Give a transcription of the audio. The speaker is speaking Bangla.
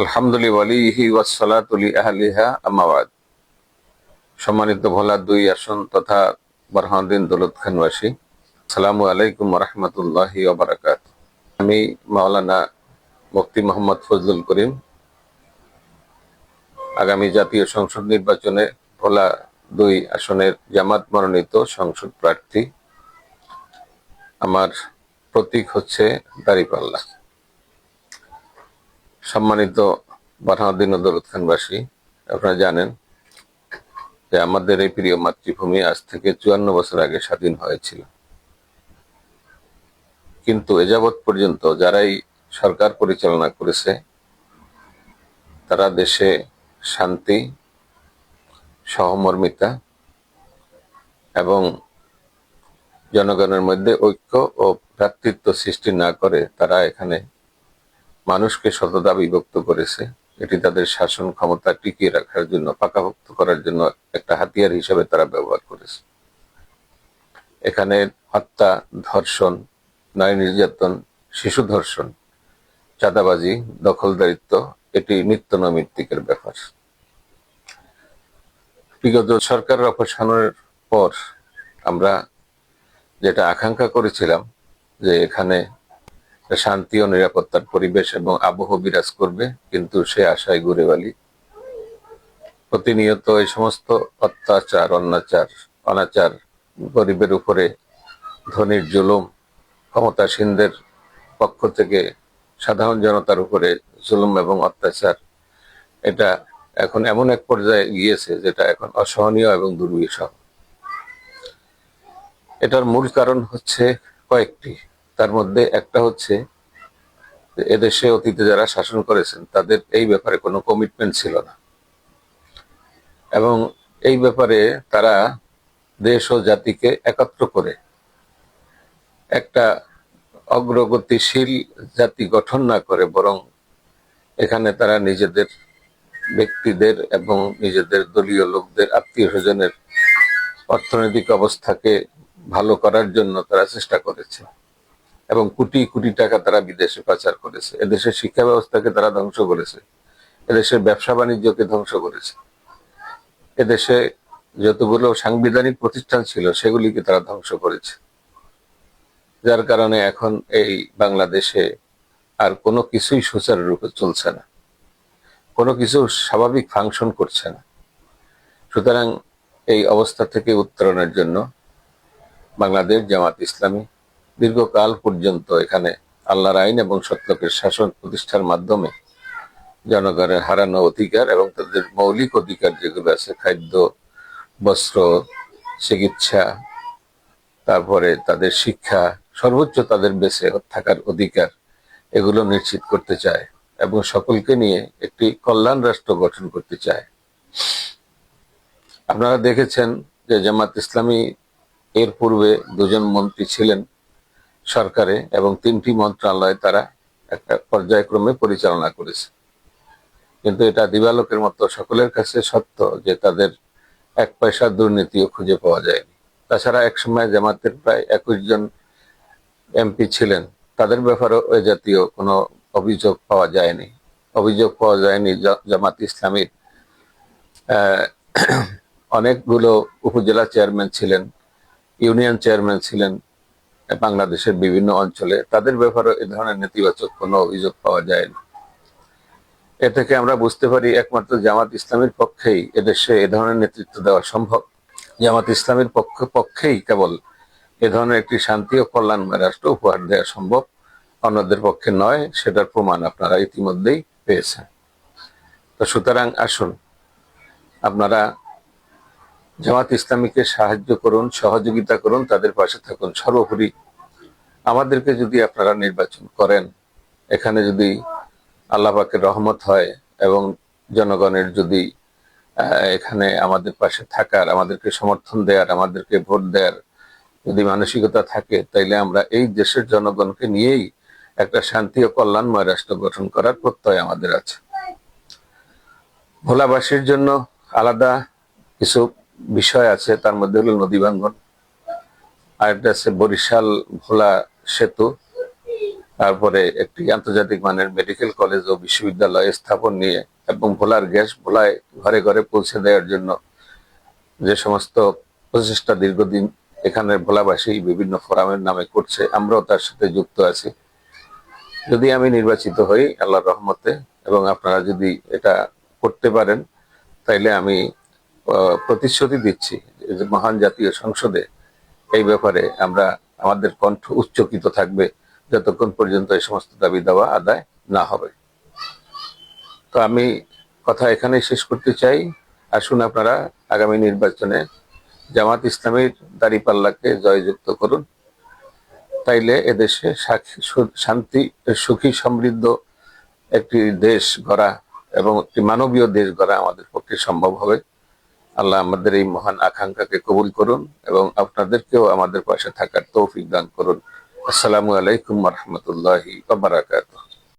আলহামদুলিল্লাহি সম্মানিত ভোলা দুই আসন তথা বরহানুদ্দিন দৌলত খানবাসী সালামু আলাইকুম রহমতুল্লাহি ওবরাকাত আমি মাওলানা মুফতি মোহাম্মদ ফজলুল করিম। আগামী জাতীয় সংসদ নির্বাচনে ভোলা দুই আসনের জামাত মনোনীত সংসদ প্রার্থী। আমার প্রতীক হচ্ছে দাঁড়িপাল্লা। সম্মানিত বারহাউদ্দিন দৌলত খানবাসী, আপনারা জানেন যে আমাদের এই প্রিয় মাতৃভূমি আজ থেকে চুয়ান্ন বছর আগে স্বাধীন হয়েছিল। কিন্তু এযাবৎ পর্যন্ত যারাই সরকার পরিচালনা করেছে, তারা দেশে শান্তি, সহমর্মিতা এবং জনগণের মধ্যে ঐক্য ও ভ্রাতৃত্ব সৃষ্টি না করে তারা এখানে মানুষকে শতদা বিভক্ত করেছে, এটি তাদের শাসন ক্ষমতা টিকিয়ে রাখার জন্য পাকাভুক্ত করার জন্য একটা হাতিয়ার হিসেবে তারা ব্যবহার করেছে। এখানে হত্যা, ধর্ষণ নারী নির্যাতন, শিশু ধর্ষণ, চাঁদাবাজি, দখলদারিত্ব, এটি নিত্য নৈমিত্তিকের ব্যাপার। বিগত সরকারের অপসারণের পর আমরা যেটা আকাঙ্ক্ষা করেছিলাম যে এখানে শান্তি ও নিরাপত্তার পরিবেশ এবং আবহ বিরাজ করবে, কিন্তু সে আশায় ঘুরে বালি। প্রতিনিয়ত এই সমস্ত অত্যাচার অনাচার অনাচার গরিবের উপরে ধনির জুলুম, ক্ষমতাসীনদের পক্ষ থেকে সাধারণ জনতার উপরে জুলুম এবং অত্যাচার, এটা এখন এমন এক পর্যায়ে গিয়েছে যেটা এখন অসহনীয় এবং দুর্বিষহ। এটার মূল কারণ হচ্ছে কয়েকটি। তার মধ্যে একটা হচ্ছে এদেশে অতীতে যারা শাসন করেছেন, তাদের এই ব্যাপারে কোনো কমিটমেন্ট ছিল না। এবং এই ব্যাপারে তারা দেশ ও জাতিকে একত্র করে একটা অগ্রগতিশীল জাতি গঠন না করে বরং এখানে তারা নিজেদের ব্যক্তিদের এবং নিজেদের দলীয় লোকদের আত্মীয় স্বজনের অর্থনৈতিক অবস্থাকে ভালো করার জন্য তারা চেষ্টা করেছে। এবং কোটি কোটি টাকা তারা বিদেশে পাচার করেছে। এদেশের শিক্ষা ব্যবস্থাকে তারা ধ্বংস করেছে। এদেশের ব্যবসা বাণিজ্যকে ধ্বংস করেছে। এদেশে যতগুলো সাংবিধানিক প্রতিষ্ঠান ছিল, সেগুলিকে তারা ধ্বংস করেছে। যার কারণে এখন এই বাংলাদেশে আর কোনো কিছুই সুচারুরূপে চলছে না। কোনো কিছু স্বাভাবিক ফাংশন করছে না। সুতরাং এই অবস্থা থেকে উত্তরণের জন্য বাংলাদেশ জামাত ইসলামী দীর্ঘকাল পর্যন্ত এখানে আল্লাহর আইন এবং সত্যকের শাসন প্রতিষ্ঠার মাধ্যমে জনগণের হারানো অধিকার এবং তাদের মৌলিক অধিকার যেগুলো আছে, খাদ্য, বস্ত্র, চিকিৎসা, তারপরে তাদের শিক্ষা, সর্বোচ্চ তাদের বেঁচে থাকার অধিকার, এগুলো নিশ্চিত করতে চায় এবং সকলকে নিয়ে একটি কল্যাণ রাষ্ট্র গঠন করতে চায়। আপনারা দেখেছেন যে জামাত ইসলামী এর পূর্বে দুজন মন্ত্রী ছিলেন সরকারে এবং তিনটি মন্ত্রণালয় তারা একটা পর্যায়ক্রমে পরিচালনা করেছে। কিন্তু এটা দিবালোকের মতো সকলের কাছে সত্য যে তাদের এক পয়সা দুর্নীতিও খুঁজে পাওয়া যায়নি। তাছাড়া একসময় জামাতের প্রায় একুশ জন এমপি ছিলেন। তাদের ব্যাপারেও ওই জাতীয় কোনো অভিযোগ পাওয়া যায়নি। অভিযোগ পাওয়া যায়নি জামাত ইসলামীর। অনেকগুলো উপজেলা চেয়ারম্যান ছিলেন, ইউনিয়ন চেয়ারম্যান ছিলেন বাংলাদেশের বিভিন্ন অঞ্চলে তাদের ব্যাপারে এ ধরনের নেতিবাচক কোনো অভিযোগ পাওয়া যায়নি। এ থেকে আমরা বুঝতে পারি একমাত্র জামাত ইসলামের পক্ষেই এদেশে এ ধরনের নেতৃত্ব দেওয়া সম্ভব। জামাত ইসলামের পক্ষ পক্ষেই কেবল এ ধরনের একটি শান্তি ও কল্যাণময় রাষ্ট্র উপহার দেওয়া সম্ভব। অন্যদের পক্ষে নয়, সেটার প্রমাণ আপনারা ইতিমধ্যেই পেয়েছেন। তো সুতরাং আসুন, আপনারা জামাত ইসলামীকে সাহায্য করুন, সহযোগিতা করুন, তাদের পাশে থাকুন। সর্বোপরি আমাদেরকে যদি আপনারা নির্বাচন করেন, এখানে যদি আল্লাপাকের রহমত হয় এবং জনগণের যদি এখানে আমাদের পাশে থাকার, আমাদেরকে সমর্থন দেওয়ার আমাদেরকে ভোট দেওয়ার যদি মানসিকতা থাকে, তাইলে আমরা এই দেশের জনগণকে নিয়েই একটা শান্তি ও কল্যাণময় রাষ্ট্র গঠন করার প্রত্যয় আমাদের আছে। ভোলাবাসীর জন্য আলাদা কিছু বিষয় আছে, তার মধ্যে হলো নদী ভাঙ্গন। আর একটা আছে বরিশাল, ভোলা সেতু, তারপরে একটি আন্তর্জাতিক মানের মেডিকেল কলেজ ও বিশ্ববিদ্যালয় স্থাপন নিয়ে এবং ভোলার গ্যাস ভোলায় ঘরে ঘরে পৌঁছে দেওয়ার জন্য যে সমস্ত প্রচেষ্টা দীর্ঘদিন এখানে ভোলাবাসী বিভিন্ন ফোরামের নামে করছে, আমরাও তার সাথে যুক্ত আছি। যদি আমি নির্বাচিত হই আল্লাহর রহমতে এবং আপনারা যদি এটা করতে পারেন, তাইলে আমি প্রতিশ্রুতি দিচ্ছি মহান জাতীয় সংসদে এই ব্যাপারে আমরা আমাদের কণ্ঠ উচ্চকিত থাকবে যতক্ষণ পর্যন্ত এই সমস্ত দাবি দাওয়া আদায় না হবে। তো আমি কথা এখানেই শেষ করতে চাই। আসুন আপনারা আগামী নির্বাচনে জামাত ইসলামীর দাঁড়িপাল্লাকে জয়যুক্ত করুন। তাইলে এদেশে শান্তি, সুখী, সমৃদ্ধ একটি দেশ গড়া এবং একটি মানবীয় দেশ গড়া আমাদের পক্ষে সম্ভব হবে। আল্লাহ আমাদের এই মহান আকাঙ্ক্ষাকে কবুল করুন এবং আপনাদেরকেও আমাদের পাশে থাকার তৌফিক দান করুন। আসসালামু আলাইকুম রহমতুল্লাহি